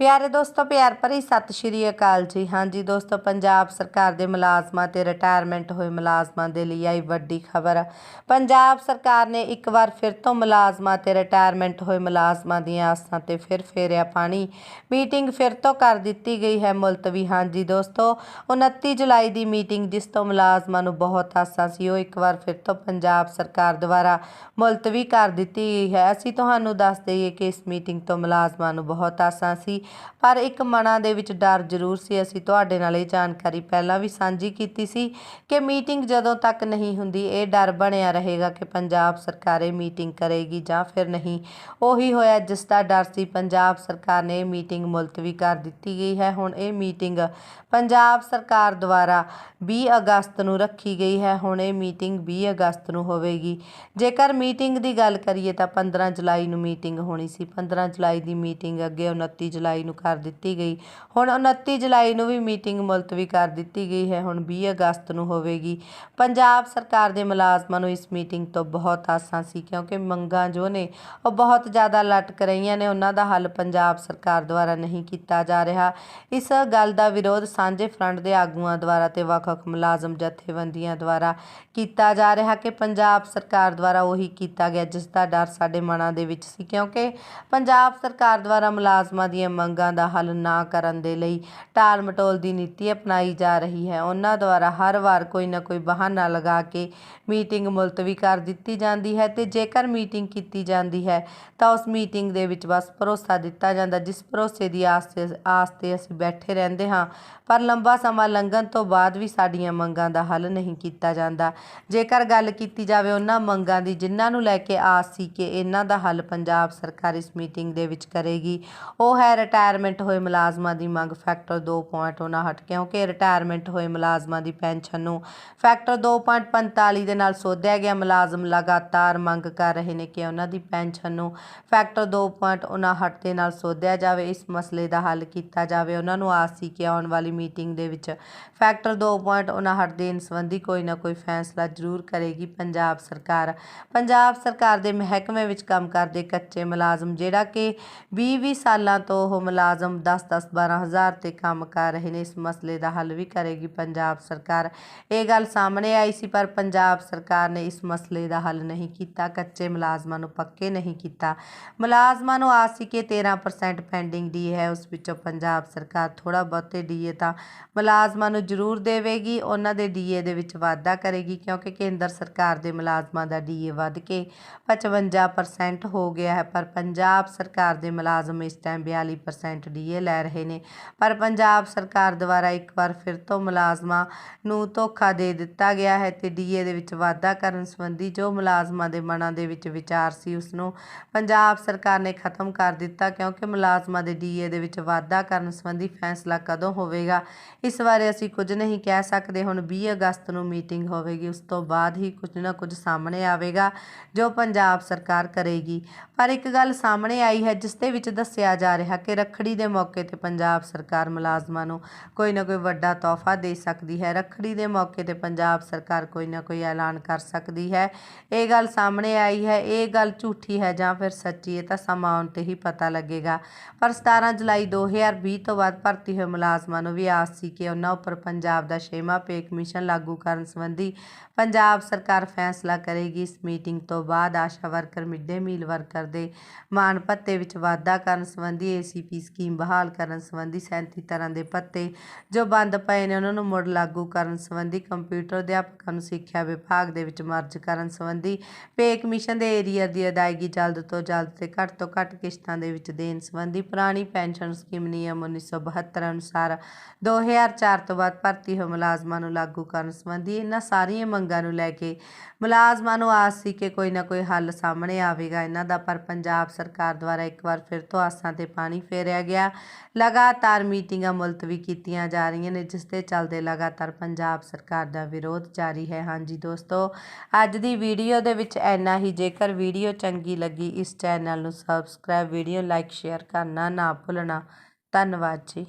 ਪਿਆਰੇ ਦੋਸਤੋ, ਪਿਆਰ ਭਰੀ ਸਤਿ ਸ਼੍ਰੀ ਅਕਾਲ ਜੀ। ਹਾਂਜੀ ਦੋਸਤੋ, ਪੰਜਾਬ ਸਰਕਾਰ ਦੇ ਮੁਲਾਜ਼ਮਾਂ ਤੇ ਰਿਟਾਇਰਮੈਂਟ ਹੋਏ ਮੁਲਾਜ਼ਮਾਂ ਦੇ ਲਈ ਆਈ ਵੱਡੀ ਖਬਰ। ਪੰਜਾਬ ਸਰਕਾਰ ਨੇ ਇੱਕ ਵਾਰ ਫਿਰ ਤੋਂ ਮੁਲਾਜ਼ਮਾਂ ਤੇ ਰਿਟਾਇਰਮੈਂਟ ਹੋਏ ਮੁਲਾਜ਼ਮਾਂ ਦੀਆਂ ਆਸਾਂ ਤੇ ਫਿਰ ਫੇਰਿਆ ਪਾਣੀ। ਮੀਟਿੰਗ ਫਿਰ ਤੋਂ ਕਰ ਦਿੱਤੀ ਗਈ ਹੈ ਮੁਲਤਵੀ। ਹਾਂਜੀ ਦੋਸਤੋ 29 ਜੁਲਾਈ ਦੀ ਮੀਟਿੰਗ ਜਿਸ ਤੋਂ ਮੁਲਾਜ਼ਮਾਂ ਨੂੰ ਬਹੁਤ ਆਸਾਂ ਸੀ, ਉਹ ਇੱਕ ਵਾਰ ਫਿਰ ਤੋਂ ਪੰਜਾਬ ਸਰਕਾਰ ਦੁਆਰਾ ਮੁਲਤਵੀ ਕਰ ਦਿੱਤੀ ਗਈ ਹੈ। ਅਸੀਂ ਤੁਹਾਨੂੰ ਦੱਸ ਦਈਏ ਕਿ ਇਸ ਮੀਟਿੰਗ ਤੋਂ ਮੁਲਾਜ਼ਮਾਂ ਨੂੰ ਬਹੁਤ ਆਸਾਂ ਸੀ। ਪਰ ਇੱਕ ਮਨਾਂ ਦੇ ਵਿੱਚ ਡਰ ਜ਼ਰੂਰ ਸੀ। ਅਸੀਂ ਤੁਹਾਡੇ ਨਾਲ ਇਹ ਜਾਣਕਾਰੀ ਪਹਿਲਾਂ ਵੀ ਸਾਂਝੀ ਕੀਤੀ ਸੀ ਕਿ ਮੀਟਿੰਗ ਜਦੋਂ ਤੱਕ ਨਹੀਂ ਹੁੰਦੀ, ਇਹ ਡਰ ਬਣਿਆ ਰਹੇਗਾ ਕਿ ਪੰਜਾਬ ਸਰਕਾਰ ਇਹ ਮੀਟਿੰਗ ਕਰੇਗੀ ਜਾਂ ਫਿਰ ਨਹੀਂ। ਉਹੀ ਹੋਇਆ ਜਿਸ ਦਾ ਡਰ ਸੀ, ਪੰਜਾਬ ਸਰਕਾਰ ਨੇ ਇਹ ਮੀਟਿੰਗ ਮੁਲਤਵੀ ਕਰ ਦਿੱਤੀ ਗਈ ਹੈ। ਹੁਣ ਇਹ ਮੀਟਿੰਗ ਪੰਜਾਬ ਸਰਕਾਰ ਦੁਆਰਾ 20 ਅਗਸਤ ਨੂੰ ਰੱਖੀ ਗਈ ਹੈ। ਹੁਣ ਇਹ ਮੀਟਿੰਗ 20 ਅਗਸਤ ਨੂੰ ਹੋਵੇਗੀ। ਜੇਕਰ ਮੀਟਿੰਗ ਦੀ ਗੱਲ ਕਰੀਏ ਤਾਂ 15 ਜੁਲਾਈ ਨੂੰ ਮੀਟਿੰਗ ਹੋਣੀ ਸੀ। 15 ਜੁਲਾਈ ਦੀ ਮੀਟਿੰਗ ਅੱਗੇ 29 ਜੁਲਾਈ ਨੂੰ ਕਰ ਦਿੱਤੀ ਗਈ। ਹੁਣ 29 ਜੁਲਾਈ ਨੂੰ ਵੀ ਮੀਟਿੰਗ ਮੁਲਤਵੀ ਕਰ ਦਿੱਤੀ ਗਈ ਹੈ। ਹੁਣ 20 ਅਗਸਤ ਨੂੰ ਹੋਵੇਗੀ। ਪੰਜਾਬ ਸਰਕਾਰ ਦੇ ਮੁਲਾਜ਼ਮਾਂ ਨੂੰ ਇਸ ਮੀਟਿੰਗ ਤੋਂ ਬਹੁਤ ਆਸਾਂ ਸੀ ਕਿਉਂਕਿ ਮੰਗਾਂ ਜੋ ਨੇ, ਉਹ ਬਹੁਤ ਜ਼ਿਆਦਾ ਲਟਕ ਰਹੀਆਂ ਨੇ। ਉਹਨਾਂ ਦਾ ਹੱਲ ਪੰਜਾਬ ਸਰਕਾਰ ਦੁਆਰਾ ਨਹੀਂ ਕੀਤਾ ਜਾ ਰਿਹਾ। ਇਸ ਗੱਲ ਦਾ ਵਿਰੋਧ ਸਾਂਝੇ ਫਰੰਟ ਦੇ ਆਗੂਆਂ ਦੁਆਰਾ ਤੇ ਵੱਖ-ਵੱਖ ਮੁਲਾਜ਼ਮ ਜਥੇਬੰਦੀਆਂ ਦੁਆਰਾ ਕੀਤਾ ਜਾ ਰਿਹਾ ਕਿ ਪੰਜਾਬ ਸਰਕਾਰ ਦੁਆਰਾ ਉਹੀ ਕੀਤਾ ਗਿਆ, ਜਿਸ ਦਾ ਡਰ ਸਾਡੇ ਮਨਾਂ ਦੇ ਵਿੱਚ ਸੀ। ਕਿਉਂਕਿ ਪੰਜਾਬ ਸਰਕਾਰ ਦੁਆਰਾ ਮੁਲਾਜ਼ਮਾਂ ਦੀਆਂ ਮੰਗਾਂ ਦਾ ਹੱਲ ਨਾ ਕਰਨ ਦੇ ਲਈ ਟਾਲ ਮਟੋਲ ਦੀ ਨੀਤੀ ਅਪਣਾਈ ਜਾ ਰਹੀ ਹੈ। ਉਹਨਾਂ ਦੁਆਰਾ ਹਰ ਵਾਰ ਕੋਈ ਨਾ ਕੋਈ ਬਹਾਨਾ ਲਗਾ ਕੇ ਮੀਟਿੰਗ ਮੁਲਤਵੀ ਕਰ ਦਿੱਤੀ ਜਾਂਦੀ ਹੈ ਤੇ ਜੇਕਰ ਮੀਟਿੰਗ ਕੀਤੀ ਜਾਂਦੀ ਹੈ ਤਾਂ ਉਸ ਮੀਟਿੰਗ ਦੇ ਵਿੱਚ ਬਸ ਭਰੋਸਾ ਦਿੱਤਾ ਜਾਂਦਾ, ਜਿਸ ਭਰੋਸੇ ਦੀ ਆਸ ਤੇ ਆਸ ਤੇ ਅਸੀਂ ਬੈਠੇ ਰਹਿੰਦੇ ਹਾਂ। ਪਰ ਲੰਬਾ ਸਮਾਂ ਲੰਘਣ ਤੋਂ ਬਾਅਦ ਵੀ ਸਾਡੀਆਂ ਮੰਗਾਂ ਦਾ ਹੱਲ ਨਹੀਂ ਕੀਤਾ ਜਾਂਦਾ। ਜੇਕਰ ਗੱਲ ਕੀਤੀ ਜਾਵੇ ਉਹਨਾਂ ਮੰਗਾਂ ਦੀ, ਜਿਨ੍ਹਾਂ ਨੂੰ ਲੈ ਕੇ ਆਸ ਸੀ ਕਿ ਇਹਨਾਂ ਦਾ ਹੱਲ ਪੰਜਾਬ ਸਰਕਾਰ ਇਸ ਮੀਟਿੰਗ ਦੇ ਵਿੱਚ ਕਰੇਗੀ, ਉਹ ਹੈ ਰਿਟਾਇਰਮੈਂਟ ਹੋਏ ਮੁਲਾਜ਼ਮਾਂ ਦੀ ਮੰਗ ਫੈਕਟਰ 2.59 ਕਿਉਂਕਿ ਰਿਟਾਇਰਮੈਂਟ ਹੋਏ ਮੁਲਾਜ਼ਮਾਂ ਦੀ ਪੈਨਸ਼ਨ ਨੂੰ ਫੈਕਟਰ 2.45 ਦੇ ਨਾਲ ਸੋਧਿਆ ਗਿਆ। ਮੁਲਾਜ਼ਮ ਲਗਾਤਾਰ ਮੰਗ ਕਰ ਰਹੇ ਨੇ ਕਿ ਉਹਨਾਂ ਦੀ ਪੈਨਸ਼ਨ ਨੂੰ ਫੈਕਟਰ 2.59 ਦੇ ਨਾਲ ਸੋਧਿਆ ਜਾਵੇ। ਇਸ ਮਸਲੇ ਦਾ ਹੱਲ ਕੀਤਾ ਜਾਵੇ। ਉਹਨਾਂ ਨੂੰ ਆਸ ਸੀ ਕਿ ਆਉਣ ਵਾਲੀ ਮੀਟਿੰਗ ਦੇ ਵਿੱਚ ਫੈਕਟਰ 2.59 ਦੇਣ ਸੰਬੰਧੀ ਕੋਈ ਨਾ ਕੋਈ ਫੈਸਲਾ ਜ਼ਰੂਰ ਕਰੇਗੀ ਪੰਜਾਬ ਸਰਕਾਰ। ਪੰਜਾਬ ਸਰਕਾਰ ਦੇ ਮਹਿਕਮੇ ਵਿੱਚ ਕੰਮ ਕਰਦੇ ਕੱਚੇ ਮੁਲਾਜ਼ਮ, ਜਿਹੜਾ ਕਿ 20-20 ਸਾਲਾਂ ਤੋਂ ਉਹ ਮੁਲਾਜ਼ਮ 10-10 12 ਹਜ਼ਾਰ ਤੇ ਕੰਮ ਕਰ ਰਹੇ ਨੇ। ਇਸ ਮਸਲੇ ਦਾ ਹੱਲ ਵੀ ਕਰੇਗੀ ਪੰਜਾਬ ਸਰਕਾਰ। ਇਹ ਗੱਲ ਸਾਹਮਣੇ ਆਈ ਸੀ, ਪਰ ਪੰਜਾਬ ਸਰਕਾਰ ਨੇ ਇਸ ਮਸਲੇ ਦਾ ਹੱਲ ਨਹੀਂ ਕੀਤਾ। ਕੱਚੇ ਮੁਲਾਜ਼ਮਾਂ ਨੂੰ ਪੱਕੇ ਨਹੀਂ ਕੀਤਾ। ਮੁਲਾਜ਼ਮਾਂ ਨੂੰ ਆਸ ਸੀ ਕਿ 13% ਪੈਂਡਿੰਗ ਡੀ ਹੈ, ਉਸ ਵਿੱਚੋਂ ਪੰਜਾਬ ਸਰਕਾਰ ਥੋੜਾ ਬਹੁਤੇ ਡੀਏ ਤਾਂ ਮੁਲਾਜ਼ਮਾਂ ਨੂੰ ਜ਼ਰੂਰ ਦੇਵੇਗੀ। ਉਹਨਾਂ ਦੇ ਡੀਏ ਦੇ ਵਿੱਚ ਵਾਧਾ ਕਰੇਗੀ, ਕਿਉਂਕਿ ਕੇਂਦਰ ਸਰਕਾਰ ਦੇ ਮੁਲਾਜ਼ਮਾਂ ਦਾ ਡੀਏ ਵੱਧ ਕੇ 55% ਹੋ ਗਿਆ ਹੈ। ਪਰ ਪੰਜਾਬ ਸਰਕਾਰ ਦੇ ਮੁਲਾਜ਼ਮ ਇਸ ਟਾਈਮ 42% ਡੀਏ ਲੈ ਰਹੇ ਨੇ। ਪਰ ਪੰਜਾਬ ਸਰਕਾਰ ਦੁਆਰਾ ਇੱਕ ਵਾਰ ਫਿਰ ਤੋਂ ਮੁਲਾਜ਼ਮਾਂ ਨੂੰ ਧੋਖਾ ਦੇ ਦਿੱਤਾ ਗਿਆ ਹੈ ਤੇ ਡੀਏ ਦੇ ਵਿੱਚ ਵਾਧਾ ਕਰਨ ਸੰਬੰਧੀ ਜੋ ਮੁਲਾਜ਼ਮਾਂ ਦੇ ਮਨਾਂ ਦੇ ਵਿੱਚ ਵਿਚਾਰ ਸੀ ਉਸ ਨੂੰ ਪੰਜਾਬ ਸਰਕਾਰ ਨੇ ਖਤਮ ਕਰ ਦਿੱਤਾ ਕਿਉਂਕਿ ਮੁਲਾਜ਼ਮਾਂ ਦੇ ਡੀਏ ਦੇ ਵਿੱਚ ਵਾਧਾ ਕਰਨ ਸੰਬੰਧੀ ਫੈਸਲਾ ਕਦੋਂ ਹੋਵੇਗਾ? ਇਸ ਬਾਰੇ ਅਸੀਂ ਕੁਝ ਨਹੀਂ ਕਹਿ ਸਕਦੇ। ਹੁਣ 20 ਅਗਸਤ ਨੂੰ ਮੀਟਿੰਗ ਹੋਵੇਗੀ, ਉਸ ਤੋਂ ਬਾਅਦ ਹੀ ਕੁਝ ਨਾ ਕੁਝ ਸਾਹਮਣੇ ਆਵੇਗਾ ਜੋ ਪੰਜਾਬ ਸਰਕਾਰ ਕਰੇਗੀ। ਪਰ ਇੱਕ ਗੱਲ ਸਾਹਮਣੇ ਆਈ ਹੈ, ਜਿਸ ਦੇ ਵਿੱਚ ਦੱਸਿਆ ਜਾ ਰਿਹਾ ਕਿ ਰੱਖੜੀ ਦੇ ਮੌਕੇ ਤੇ ਪੰਜਾਬ ਸਰਕਾਰ ਮੁਲਾਜ਼ਮਾਂ ਨੂੰ ਕੋਈ ਨਾ ਕੋਈ ਵੱਡਾ ਤੋਹਫਾ ਦੇ ਸਕਦੀ ਹੈ। ਰੱਖੜੀ ਦੇ ਮੌਕੇ ਤੇ ਪੰਜਾਬ ਸਰਕਾਰ ਕੋਈ ਨਾ ਕੋਈ ਐਲਾਨ ਕਰ ਸਕਦੀ ਹੈ। ਇਹ ਗੱਲ ਸਾਹਮਣੇ ਆਈ ਹੈ। ਇਹ ਗੱਲ ਝੂਠੀ ਹੈ ਜਾਂ ਫਿਰ ਸੱਚੀ ਹੈ ਤਾਂ ਸਮਾਂ ਆਉਣ ਤੇ ਹੀ ਪਤਾ ਲੱਗੇਗਾ। ਪਰ 17 ਜੁਲਾਈ 2020 ਤੋਂ ਬਾਅਦ ਭਰਤੀ ਹੋਏ ਮੁਲਾਜ਼ਮਾਂ ਨੂੰ ਵੀ ਆਸ ਸੀ ਕਿ ਉਹਨਾਂ ਉੱਪਰ ਪੰਜਾਬ ਦਾ ਛੇਵਾਂ ਪੇ ਕਮਿਸ਼ਨ ਲਾਗੂ ਕਰਨ ਸੰਬੰਧੀ ਪੰਜਾਬ ਸਰਕਾਰ ਫੈਸਲਾ ਕਰੇਗੀ। ਇਸ ਮੀਟਿੰਗ ਤੋਂ ਬਾਅਦ ASHA worker mid day meal worker ਦੇ ਮਾਣ ਭੱਤੇ ਵਿੱਚ ਵਾਧਾ ਕਰਨ ਸੰਬੰਧੀ ਏਸੀਪੀ ਸਕੀਮ ਬਹਾਲ ਕਰਨ ਸੰਬੰਧੀ 37 ਤਰ੍ਹਾਂ ਦੇ ਪੱਤੇ ਜੋ ਬੰਦ ਪਏ ਨੇ, ਉਹਨਾਂ ਨੂੰ ਮੁੜ ਲਾਗੂ ਕਰਨ ਸੰਬੰਧੀ ਕੰਪਿਊਟਰ ਅਧਿਆਪਕਾਂ ਨੂੰ ਸਿੱਖਿਆ ਵਿਭਾਗ ਦੇ ਵਿੱਚ ਮਰਜ ਕਰਨ ਸੰਬੰਧੀ ਪੇ ਕਮਿਸ਼ਨ ਦੇ ਏਰੀਅਰ ਦੀ ਅਦਾਇਗੀ ਜਲਦ ਤੋਂ ਜਲਦ ਤੇ ਘੱਟ ਤੋਂ ਘੱਟ ਕਿਸ਼ਤਾਂ ਦੇ ਵਿੱਚ ਦੇਣ ਸੰਬੰਧੀ ਪੁਰਾਣੀ ਪੈਨਸ਼ਨ ਸਕੀਮ ਨਿਯਮ 1972 ਅਨੁਸਾਰ 2004 ਤੋਂ ਬਾਅਦ ਭਰਤੀ ਹੋਏ ਮੁਲਾਜ਼ਮਾਂ ਨੂੰ ਲਾਗੂ ਕਰਨ ਸੰਬੰਧੀ ਇਹਨਾਂ ਸਾਰੀਆਂ ਮੰਗਾਂ ਨੂੰ ਲੈ ਕੇ ਮੁਲਾਜ਼ਮਾਂ ਨੂੰ ਆਸ ਸੀ ਕਿ ਕੋਈ ਨਾ ਕੋਈ ਹੱਲ ਸਾਹਮਣੇ ਆਵੇਗਾ। ਇਹਨਾਂ ਦਾ ਪਰ ਪੰਜਾਬ ਸਰਕਾਰ ਦੁਆਰਾ ਇੱਕ ਵਾਰ ਫਿਰ ਤੋਂ ਆਸਾਂ ਤੇ ਪਾਣੀ ਫੇਰਿਆ ਗਿਆ। ਲਗਾਤਾਰ ਮੀਟਿੰਗਾਂ ਮੁਲਤਵੀ ਕੀਤੀਆਂ ਜਾ ਰਹੀਆਂ ਨੇ, ਜਿਸ ਦੇ ਚੱਲਦੇ ਲਗਾਤਾਰ ਪੰਜਾਬ ਸਰਕਾਰ ਦਾ ਵਿਰੋਧ ਜਾਰੀ ਹੈ। ਹਾਂਜੀ ਦੋਸਤੋ, ਅੱਜ ਦੀ ਵੀਡੀਓ ਦੇ ਵਿੱਚ ਇੰਨਾ ਹੀ। ਜੇਕਰ ਵੀਡੀਓ ਚੰਗੀ ਲੱਗੀ, ਇਸ ਚੈਨਲ ਨੂੰ ਸਬਸਕ੍ਰਾਈਬ, ਵੀਡੀਓ ਲਾਈਕ, ਸ਼ੇਅਰ ਕਰਨਾ ਨਾ ਭੁੱਲਣਾ। ਧੰਨਵਾਦ ਜੀ।